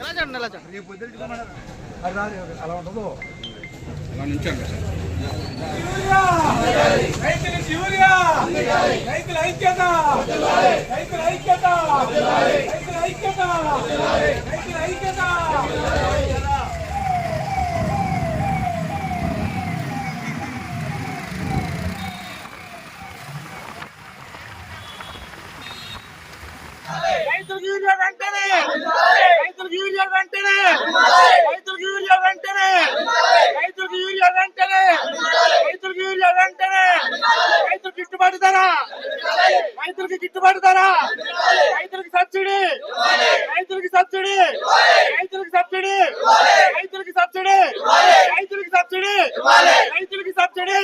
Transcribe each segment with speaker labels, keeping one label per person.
Speaker 1: ఎలా చూడండి ఎలా చూడండి?
Speaker 2: అలా ఉండదు
Speaker 3: రైతులకు యూరియా రైతుల ఐక్యత రైతుల ఐక్యత! రైతుల ఐక్యత! రైతుల ఐక్యత!
Speaker 1: రైతులకు యూరియా వెంటనే రైతులకు యూరియా వెంటనే రైతులకు యూరియా వెంటనే రైతులకు యూరియా వెంటనే రైతులకు యూరియా వెంటనే రైతులకు గిట్టుబాటు ధర రైతులకు గిట్టుబాటు ధర రైతులకు సబ్సిడీ రైతులకు సబ్సిడీ రైతులకు సబ్సిడీ రైతులకు సబ్సిడీ రైతులకు సబ్సిడీ రైతులకు సబ్సిడీ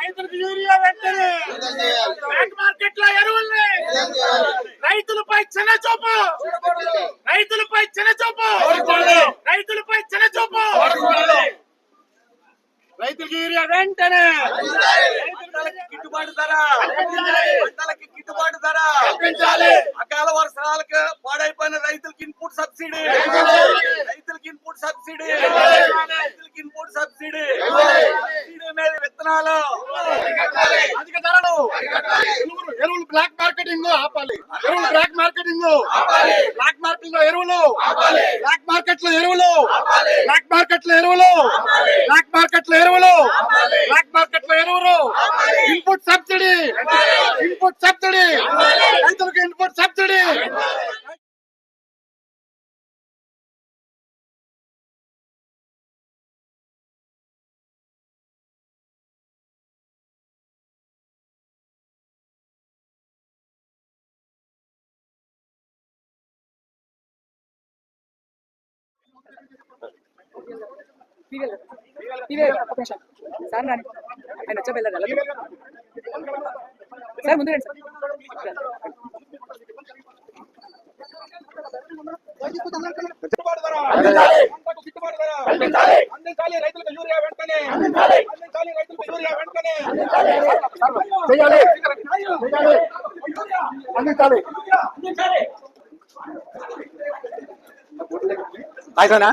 Speaker 1: రైతులకు యూరియా వెంటనే బ్లాక్ మార్కెట్లో ఎరువుల్ని రైతులపై చిన్న చూపు రైతులపై చిన్న చూపు రైతులపై చిన్న చూపు రైతులకు యూరియా వెంటనే!
Speaker 3: గిట్టుబాటు ధర! పంటలకి గిట్టుబాటు ధర. అకాల వర్షాలకు పాడైపోయిన రైతులకి ఇన్పుట్ సబ్సిడీ! రైతులకి ఇన్పుట్ సబ్సిడీ రైతులకి ఇన్పుట్ సబ్సిడీ సబ్సిడీ మీద విత్తనాలు
Speaker 1: అధిక ధరలు ఎరువులు ఎరువులు బ్లాక్ మార్కెటింగ్ ఆపాలి ఎరువులు బ్లాక్ మార్కెటింగ్ బ్లాక్ మార్కెట్లో ఎరువులు. బ్లాక్ మార్కెట్లో ఎరువులు. బ్లాక్ మార్కెట్లో ఎరువులు. బ్లాక్ మార్కెట్లో ఎరువులు. బ్లాక్ మార్కెట్లో ఎరువులు. ఇన్పుట్ సబ్సిడీ ఇన్పుట్ సబ్సిడీ రైతులకు ఇన్పుట్ సబ్సిడీ
Speaker 4: ఒక నిమిషం. సార్ రాని. ఆయన వచ్చా వెళ్ళారు సార్ ముందు రండి సార్.
Speaker 3: అందించాలి. రైతులకు యూరియా వెంటనే అందించాలి. రైతులకు యూరియా వెంటనే
Speaker 1: చేయాలి చేయాలి అందించాలి అయిపోయినా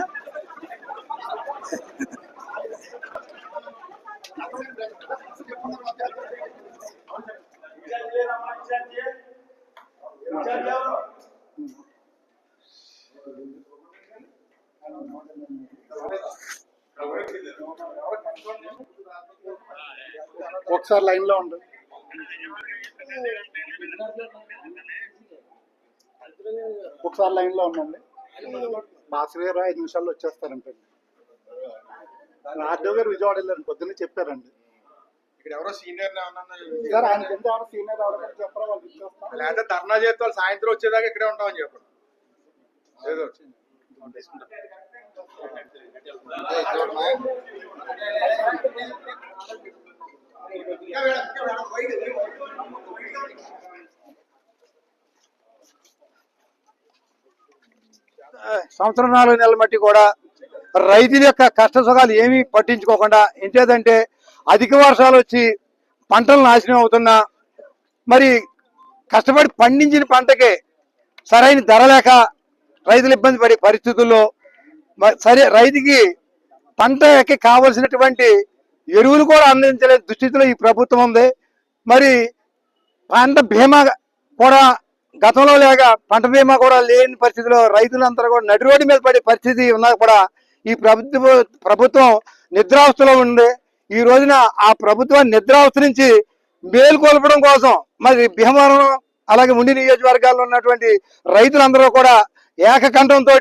Speaker 1: ఒకసారి లైన్లో ఉండు. ఒకసారి లైన్లో ఉండండి. భాస్కర్ గారు ఐదు నిమిషాల్లో వచ్చేస్తారంటే రాజు గారు విజయవాడ వెళ్ళారు పొద్దున్నే చెప్పారండి.
Speaker 5: ఇక్కడ ఎవరో సీనియర్
Speaker 1: సార్ ఆయన కింద ఎవరు సీనియర్ ఎవరు చెప్పరా వాళ్ళు ఇచ్చేస్తాం
Speaker 5: లేదా ధర్నా చేస్తే వాళ్ళు సాయంత్రం వచ్చేదాకా ఇక్కడే ఉంటామని చెప్పండి. ఏదో.
Speaker 2: సంవత్సరం నాలుగు నెలల మట్టి కూడా రైతుల యొక్క కష్ట సుఖాలు ఏమీ పట్టించుకోకుండా ఎంచేదంటే అధిక వర్షాలు వచ్చి పంటలు నాశనం అవుతున్నా మరి కష్టపడి పండించిన పంటకి సరైన ధర లేక రైతులు ఇబ్బంది పడే పరిస్థితుల్లో సరే రైతుకి పంటకి కావలసినటువంటి ఎరువులు కూడా అందించలేని దుస్థితిలో ఈ ప్రభుత్వం ఉంది. మరి పంట బీమా కూడా గతంలో లేక పంట బీమా కూడా లేని పరిస్థితిలో రైతులందరూ కూడా నడి రోడ్డు మీద పడే పరిస్థితి ఉన్నా కూడా ఈ ప్రభుత్వ ప్రభుత్వం నిద్రావస్థలో ఉంది. ఈ రోజున ఆ ప్రభుత్వం నిద్రావస్థ నుంచి మేలుకొల్పడం కోసం మరి భీమవరం అలాగే ఉండి నియోజకవర్గాల్లో ఉన్నటువంటి రైతులందరూ కూడా ఏకకంఠంతో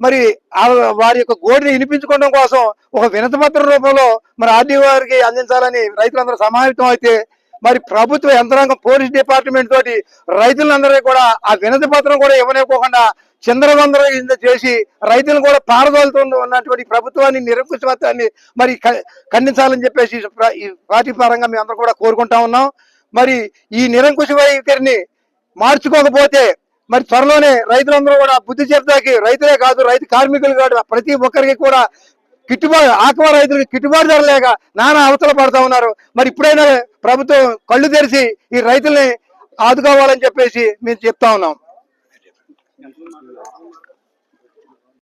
Speaker 2: మరి ఆ వారి యొక్క గోడిని వినిపించుకోవడం కోసం ఒక వినతిపత్ర రూపంలో మరి ఆర్డీ వారికి అందించాలని రైతులందరూ సమావేశం అయితే మరి ప్రభుత్వ యంత్రాంగం పోలీస్ డిపార్ట్మెంట్ తోటి రైతులందరూ కూడా ఆ వినతి పత్రం కూడా ఇవ్వనివ్వకుండా చిందరవందర చేసి రైతులను కూడా పారదోలుతుంది ఉన్నటువంటి ప్రభుత్వాన్ని నిరంకుశత్వాన్ని మరి ఖండించాలని చెప్పేసి పార్టీ పరంగా మేము అందరూ కూడా కోరుకుంటా ఉన్నాం. మరి ఈ నిరంకుశ వైఖరిని మార్చుకోకపోతే మరి త్వరలోనే రైతులందరూ కూడా బుద్ధి చెప్తాకి రైతులే కాదు రైతు కార్మికులు కాదు ప్రతి ఒక్కరికి కూడా గిట్టుబాటు ఆక్వా రైతులకు గిట్టుబాటు ధర లేక నానా అవతల పడతా ఉన్నారు. మరి ఇప్పుడైనా ప్రభుత్వం కళ్ళు తెరిచి ఈ రైతుల్ని ఆదుకోవాలని చెప్పేసి మేము చెప్తా ఉన్నాం.